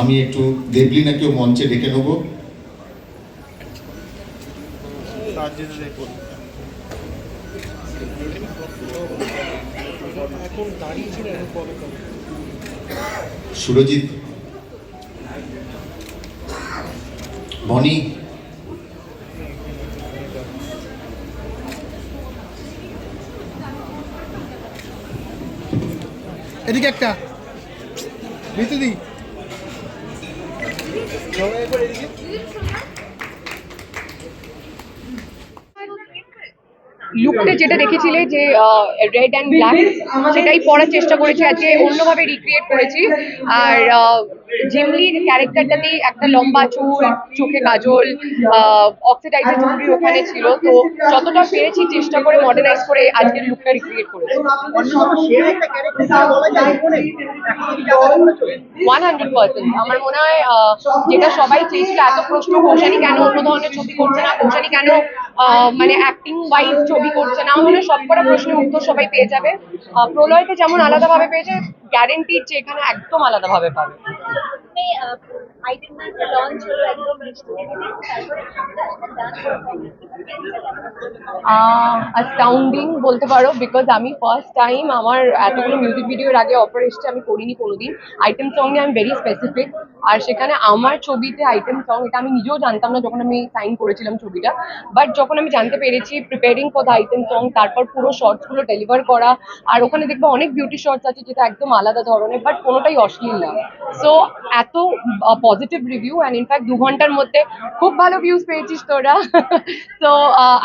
আমি একটু দেবলিনাকেও মঞ্চে ডেকে নেব। সুরজিৎ। বনি এদিকে একটা। ঋতুদি লুকটা যেটা দেখেছিলে যে রেড অ্যান্ড ব্ল্যাক সেটাই পরার চেষ্টা করেছি। আজকে অন্যভাবে রিক্রিয়েট করেছি। আর জিমলির ক্যারেক্টারটাতেই একটা লম্বা চুল চোখে কাজল অক্সিডাইজার চুড়ি ওখানে ছিল। তো যতটা পেরেছি চেষ্টা করে মডার্নাইজ করে আজকের লুকটা রিক্রিয়েট করেছি। ওয়ান হান্ড্রেড পার্সেন্ট আমার মনে হয় যেটা সবাই চেয়েছিল এত প্রশ্ন কৌশানি কেন অন্য ধরনের ছবি করছে না কৌশানি কেন মানে অ্যাক্টিং ওয়াইজ ছবি করছে না আমার মনে হয় সবকটা প্রশ্নের উত্তর সবাই পেয়ে যাবে। আহ, প্রলয়তে যেমন আলাদাভাবে পেয়েছে গ্যারেন্টিড যে এখানে একদম আলাদাভাবে পাবে। আইটেম লঞ্চ হলো একদম অ্যাস্টাউন্ডিং বলতে পারো বিকজ আমি ফার্স্ট টাইম আমার এতগুলো মিউজিক ভিডিওর আগে অফার এসছে, আমি করিনি কোনোদিন। আইটেম সং নিয়ে আমি ভেরি স্পেসিফিক আর সেখানে আমার ছবিতে আইটেম সং এটা আমি নিজেও জানতাম না যখন আমি সাইন করেছিলাম ছবিটা। বাট যখন আমি জানতে পেরেছি preparing for the item song তারপর পুরো শর্টসগুলো ডেলিভার করা, আর ওখানে দেখব অনেক বিউটি শর্টস আছে যেটা একদম আলাদা ধরনের বাট কোনোটাই অশ্লীল না। সো এত পজিটিভ রিভিউ অ্যান্ড ইনফ্যাক্ট দু ঘণ্টার মধ্যে খুব ভালো ভিউজ পেয়েছিস তোরা। তো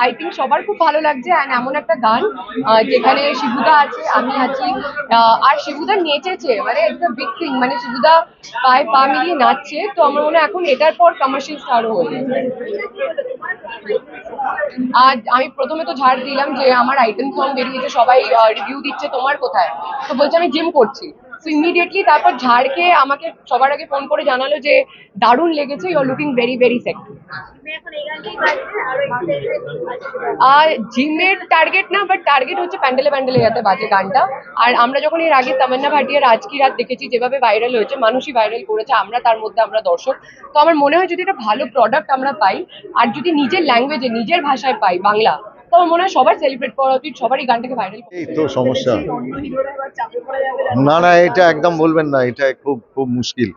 আই থিঙ্ক সবার খুব ভালো লাগছে অ্যান্ড এমন একটা গান যেখানে শিবুদা আছে, আমি আছি। আর শিবুদা নেচেছে মানে আ বিগ থিং মানে শিবুদা পায়ে পা মিলিয়ে নাচছে, তো আমার মনে হয় এখন এটার পর কমার্শিয়াল স্টারও হয়ে আর আমি প্রথমে তো ঝাড় দিলাম যে আমার আইটেম সং বেরিয়েছে, সবাই রিভিউ দিচ্ছে, তোমার কোথায়? তো বলছে আমি জিম করছি। সো ইমিডিয়েটলি তারপর ঝাড়কে আমাকে সবার আগে ফোন করে জানালো যে দারুণ লেগেছে you looking very very sexy আর জিমের টার্গেট না বাট টার্গেট হচ্ছে প্যান্ডেলে প্যান্ডেলে যাতে বাজে গানটা। আর আমরা যখন এর আগে তামান্না ভাটিয়ার আজকি রাত দেখেছি যেভাবে ভাইরাল হয়েছে মানুষই ভাইরাল করেছে আমরা তার মধ্যে আমরা দর্শক। তো আমার মনে হয় যদি একটা ভালো প্রোডাক্ট আমরা পাই আর যদি নিজের ল্যাঙ্গুয়েজে নিজের ভাষায় পাই বাংলা তো আমার মনে হয় সবার সেলিব্রেট করা উচিত সবারই গানটাকে ভাইরাল এই তো সমস্যা। না না এটা একদম বলবেন না এটা খুব খুব মুশকিল।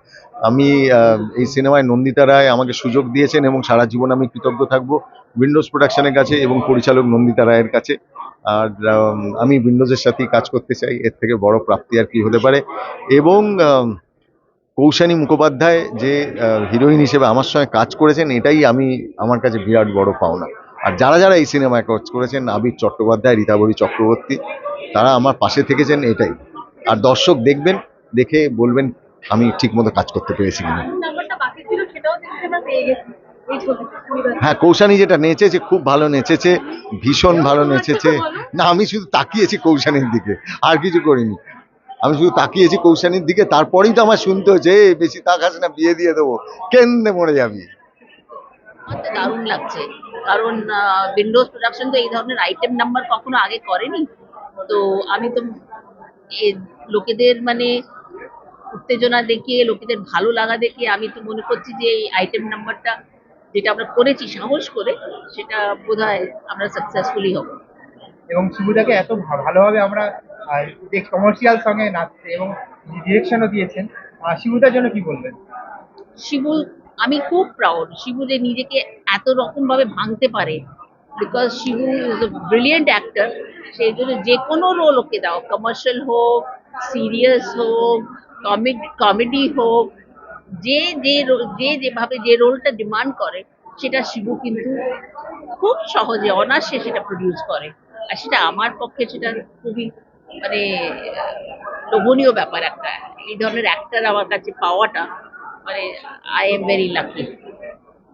আমি এই সিনেমায় নন্দিতা রায় আমাকে সুযোগ দিয়েছেন এবং সারা জীবন আমি কৃতজ্ঞ থাকব উইন্ডোজ প্রোডাকশনের কাছে এবং পরিচালক নন্দিতা রায়ের কাছে। আর আম, আমি উইন্ডোজের সাথেই কাজ করতে চাই এর থেকে বড় প্রাপ্তি আর কি হতে পারে। এবং কৌশানী মুখোপাধ্যায় যে হিরোইন হিসেবে আমার সঙ্গে কাজ করেছেন এটাই আমি আমার কাছে বিরাট বড় পাওনা। আর যারা যারা এই সিনেমায় কাজ করেছেন আবির চট্টোপাধ্যায় রীতাবরী চক্রবর্তী তারা আমার পাশে থেকেছেন এটাই। আর দর্শক দেখবেন দেখে বলবেন আমি ঠিকমতো কাজ করতে পেরেছি কিনা। নাম্বারটা বাকি ছিল সেটাও দেখতে আমরা পেয়ে গেছি এই ছবিতে হ্যাঁ কৌশানি যেটা নেচেছে খুব ভালো নেচেছে ভীষণ ভালো নেচেছে। না আমি শুধু তাকিয়েছি কৌশানির দিকে আর কিছু করিনি। আমি শুধু তাকিয়েছি কৌশানীর দিকে তারপরেই তো আমার শুনতে "এই, বেশি তাকাস না বিয়ে দিয়ে দেবো কেন্দ্রে মরে যাবি। দারুণ লাগছে। কারণ উইন্ডোজ প্রোডাকশন তো এই ধরনের আইটেম নাম্বার কখনো আগে করেনি। তো আমি তো লোকেদের মানে উত্তেজনা দেখিয়ে লোকেদের ভালো লাগা দেখে আমি তো মনে করছি যে এই আইটেম নাম্বারটা যেটা আমরা করেছি সাহস করে সেটা বোধহয় আমরা সাকসেসফুলি হব। এবং শিবুদাকে এত ভালোভাবে আমরা কমার্শিয়াল সঙ্গে নাচছে এবং ডিরেকশনও দিয়েছেন শিবুদার জন্য কি বলবেন? শিবু আমি খুব প্রাউড শিবু যে নিজেকে এত রকম ভাবে ভাঙতে পারে because Shibu is a brilliant actor সেই জন্য যে কোনো রোল ওকে দাও কমার্শিয়াল হোক সিরিয়াস হোক কমেডি হোক, যে যে যে যেভাবে যে রোলটা ডিমান্ড করে, সেটা শিবু কিন্তু খুব সহজে, অনায়াসে সেটা প্রডিউস করে। আর সেটা আমার পক্ষে সেটা খুবই মানে লোভনীয় ব্যাপার একটা। এই ধরনের অ্যাক্টার আমার কাছে পাওয়াটা মানে I am very lucky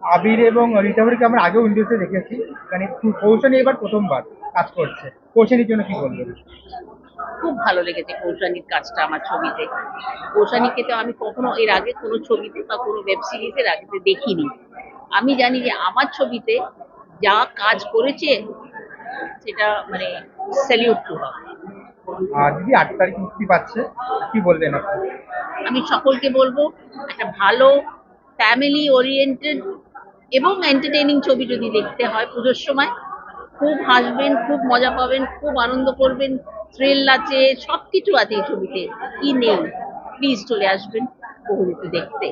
Abir এবং রিতাবরীকে আমরা আগেও ইন্ডাস্ট্রি দেখেছি। মানে কৌশলী এবার প্রথমবার কাজ করছে। কৌশলীর জন্য কি বলবেন খুব ভালো লেগেছে কৌশানীর কাজটা আমার ছবিতে। কৌশানীকে তো আমি কখনো এর আগে কোনো ছবিতে বা কোনো ওয়েব সিরিজের আগে দেখিনি। আমি জানি যে আমার ছবিতে যা কাজ করেছে সেটা মানে স্যালিউট টু আর দিদি আট তারিখ মুক্তি পাচ্ছে। কি বলবেন আপনি? আমি সকলকে বলব, একটা ভালো ফ্যামিলি ওরিয়েন্টেড এবং এন্টারটেইনিং ছবি যদি দেখতে হয় পুজোর সময়, খুব হাসবেন, খুব মজা পাবেন, খুব আনন্দ করবেন থ্রিল আছে সব কিছু আছে এই ছবিতে। কি নেই? প্লিজ চলে আসবেন বহুরূপী দেখতে।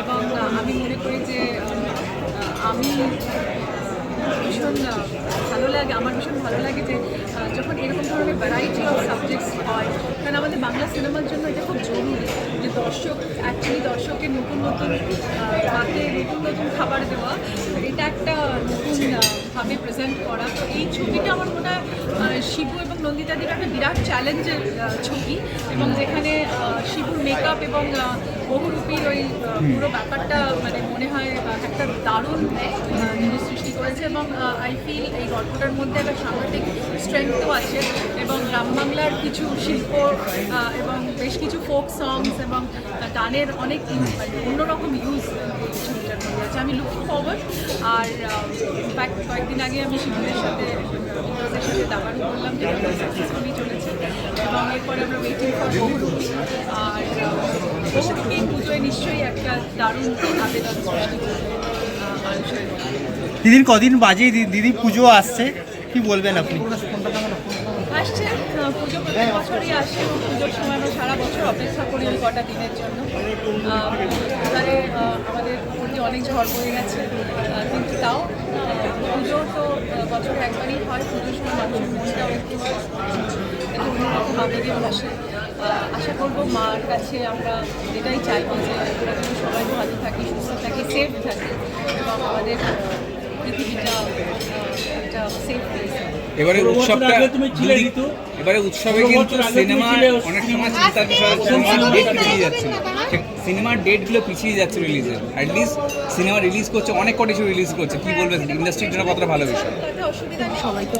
এবং আমি মনে করি যে আমি ভীষণ ভালো লাগে, আমার ভীষণ ভালো লাগে যে যখন এরকম ধরনের ভ্যারাইটি অফ সাবজেক্টস হয়, কারণ আমাদের বাংলা সিনেমার জন্য এটা খুব জরুরি যে দর্শক অ্যাকচুয়ালি দর্শকের নতুন নতুন হাতে নতুন নতুন খাবার দেওয়া, এটা একটা নতুন ভাবে প্রেজেন্ট করা। তো এই ছবিটা আমার মনে হয় শিবু এবং নন্দিতাদির একটা বিরাট চ্যালেঞ্জের ছবি এবং যেখানে শিবুর মেকআপ এবং বহুরূপীর ওই পুরো ব্যাপারটা মানে মনে হয় একটা দারুণ জিনিস সৃষ্টি করেছে এবং আই ফিল এই গল্পটার মধ্যে একটা সাংঘাতিক স্ট্রেংথও আছে এবং গ্রাম বাংলার কিছু শিল্প এবং বেশ কিছু ফোক সংস এবং গানের অনেক মানে অন্যরকম ইউজ ছবিটার মধ্যে আছে। আমি লুকিং ফরওয়ার্ড আর কয়েকদিন আগে আমি শিবুরের সাথে সাথে দাবার করলাম যে সাকসেসফুলি চলেছে। এবং এরপরে আমরা ওয়েটিং ফর আর আহ, পুজোয় নিশ্চয়ই একটা দারুণ আবেদন সৃষ্টি করবে। দিদির কদিন বাজে দিদি পুজো আসছে কি বলবেন আপনি? আসছে পুজো প্রত্যেক বছরই আসে এবং পুজোর সময় আমরা সারা বছর অপেক্ষা করি ওই কটা দিনের জন্য। এবারে আমাদের প্রতি অনেক ঝড় বয়ে গেছে কিন্তু তাও পুজো তো বছরে একবারই হয় পুজোর সময় মানুষের মনটাও একটু আশা করব মার কাছে আমরা এটাই চাইব যে আমরা যেন সবাই ভালো থাকি সুস্থ থাকি সেফ থাকি এবং আমাদের পৃথিবীটা একটা সেফ প্লেস এবারে উৎসবটা দুদিক এবারে উৎসবে কিন্তু সিনেমা অনেক সময় চিন্তার বিষয় হচ্ছে সিনেমার যাচ্ছে সিনেমার ডেটগুলো পিছিয়ে যাচ্ছে রিলিজের অ্যাটলিস্ট সিনেমা রিলিজ করছে অনেক কটা কিছু রিলিজ করছে। কি বলবেন ইন্ডাস্ট্রির জন্য কতটা ভালো বিষয়? অসুবিধা নেই সবাই তো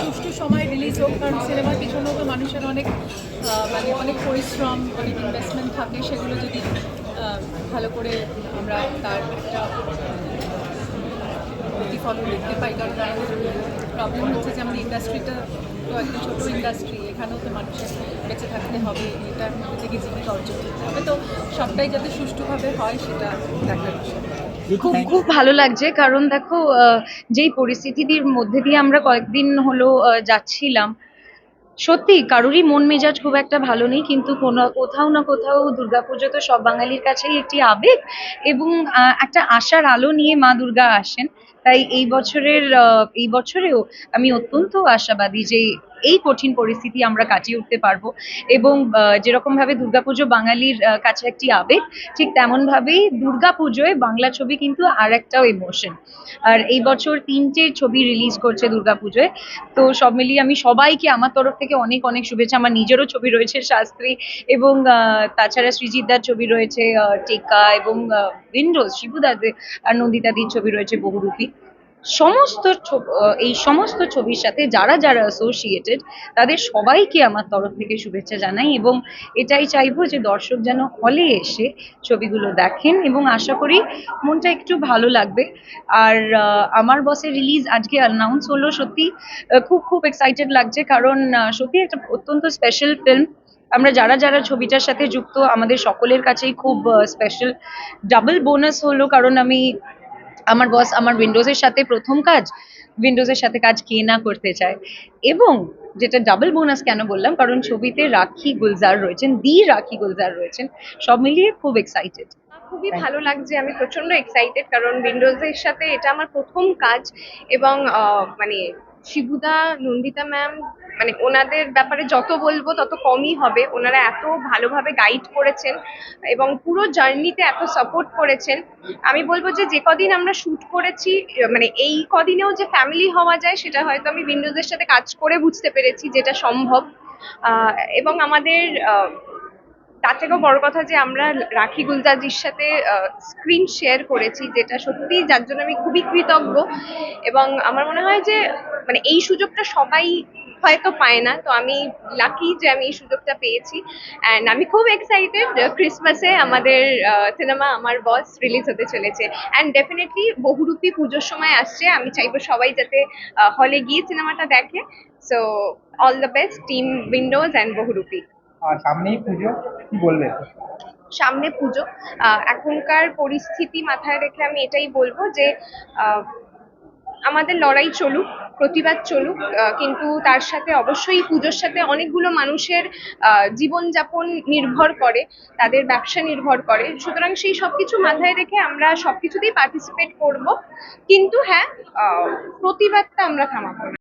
সুষ্ঠু সময় রিলিজ হোক কারণ সিনেমার পিছনেও তো মানুষের অনেক মানে অনেক পরিশ্রম অনেক ইনভেস্টমেন্ট থাকে। সেগুলো যদি ভালো করে আমরা তার একটা প্রতিফলন দেখতে পাই কারণ আমাদের প্রবলেম হচ্ছে যে আমাদের ইন্ডাস্ট্রিটা তো একটা ছোটো ইন্ডাস্ট্রি এখানেও তো মানুষের বেঁচে থাকতে হবে মধ্যে থেকে জীবিকা অর্জন করতে হবে। তো সবটাই যাতে সুষ্ঠুভাবে হয় সেটা দেখার বিষয়। খুব খুব ভালো লাগছে কারণ দেখো যেই পরিস্থিতির মধ্যে দিয়ে আমরা কয়েকদিন হলো যাচ্ছিলাম সত্যি কারোরই মন মেজাজ খুব একটা ভালো নেই কিন্তু কোনো কোথাও না কোথাও দুর্গাপুজো তো সব বাঙালির কাছেই একটি আবেগ এবং আহ, একটা আশার আলো নিয়ে মা দুর্গা আসেন। তাই এই বছরের এই বছরেও আমি অত্যন্ত আশাবাদী যে এই কঠিন পরিস্থিতি আমরা কাটিয়ে উঠতে পারব এবং যেরকমভাবে দুর্গাপুজো বাঙালির কাছে একটি আবেগ, ঠিক তেমন তেমনভাবেই দুর্গাপুজোয় বাংলা ছবি কিন্তু আর একটাও ইমোশন আর এই বছর তিনটে ছবি রিলিজ করছে দুর্গাপুজোয়, তো সব মিলিয়ে আমি সবাইকে আমার তরফ থেকে অনেক অনেক শুভেচ্ছা। আমার নিজেরও ছবি রয়েছে শাস্ত্রী এবং তাছাড়া সৃজিতদার ছবি রয়েছে টেকা এবং উইন্ডোজ শিবুদাদের আর নন্দিতাদির ছবি রয়েছে বহুরূপী। সমস্ত এই সমস্ত ছবির সাথে যারা যারা অ্যাসোসিয়েটেড তাদের সবাইকে আমার তরফ থেকে শুভেচ্ছা জানাই এবং এটাই চাইব যে দর্শক যেন হলে এসে ছবিগুলো দেখেন এবং আশা করি মনটা একটু ভালো লাগবে। আর আমার বসের রিলিজ আজকে অ্যানাউন্স হলো সত্যি খুব খুব এক্সাইটেড লাগছে কারণ সত্যি একটা অত্যন্ত স্পেশাল ফিল্ম আমরা যারা যারা ছবিটার সাথে যুক্ত, আমাদের সকলের কাছেই খুব স্পেশাল ডাবল বোনাস হলো কারণ আমি আমার বস আমার উইন্ডোজের সাথে প্রথম কাজ উইন্ডোজের সাথে কাজ কে না করতে চায়। এবং যেটা ডাবল বোনাস কেন বললাম, কারণ ছবিতে রাখি গুলজার রয়েছেন, দি রাখি গুলজার রয়েছেন, সব মিলিয়ে খুব এক্সাইটেড খুবই ভালো লাগছে, আমি প্রচণ্ড এক্সাইটেড কারণ উইন্ডোজের সাথে এটা আমার প্রথম কাজ এবং মানে শিবুদা, নন্দিতা ম্যাম মানে ওনাদের ব্যাপারে যত বলব, তত কমই হবে। ওনারা এত ভালোভাবে গাইড করেছেন এবং পুরো জার্নিতে এত সাপোর্ট করেছেন। আমি বলব যে যে কদিন আমরা শুট করেছি মানে এই কদিনেও যে ফ্যামিলি হওয়া যায়, সেটা হয়তো আমি উইন্ডোজের সাথে কাজ করে বুঝতে পেরেছি যেটা সম্ভব। এবং আমাদের তার থেকেও বড় কথা যে, আমরা রাখি গুলজাজির সাথে স্ক্রিন শেয়ার করেছি, যেটা সত্যি যার জন্য আমি খুবই কৃতজ্ঞ। এবং আমার মনে হয় যে মানে এই সুযোগটা সবাই হয়তো পায় না। তো আমি লাকি যে আমি এই সুযোগটা পেয়েছি। অ্যান্ড আমি খুব এক্সাইটেড ক্রিসমাসে আমাদের সিনেমা আমার বস রিলিজ হতে চলেছে। অ্যান্ড ডেফিনেটলি বহুরূপী পুজোর সময় আসছে। আমি চাইব সবাই যাতে হলে গিয়ে সিনেমাটা দেখে। So all the best team windows and Bohurupi. সামনেই পুজো কি বলবে? সামনে পুজো। এখনকার পরিস্থিতি মাথায় রেখে আমি এটাই বলব যে আহ, আমাদের লড়াই চলুক, প্রতিবাদ চলুক কিন্তু তার সাথে অবশ্যই পুজোর সাথে অনেকগুলো মানুষের জীবনযাপন নির্ভর করে, তাদের ব্যবসা নির্ভর করে। সুতরাং সেই সব কিছু মাথায় রেখে আমরা সব কিছুতেই পার্টিসিপেট করব। কিন্তু হ্যাঁ প্রতিবাদটা আমরা থামাবো না।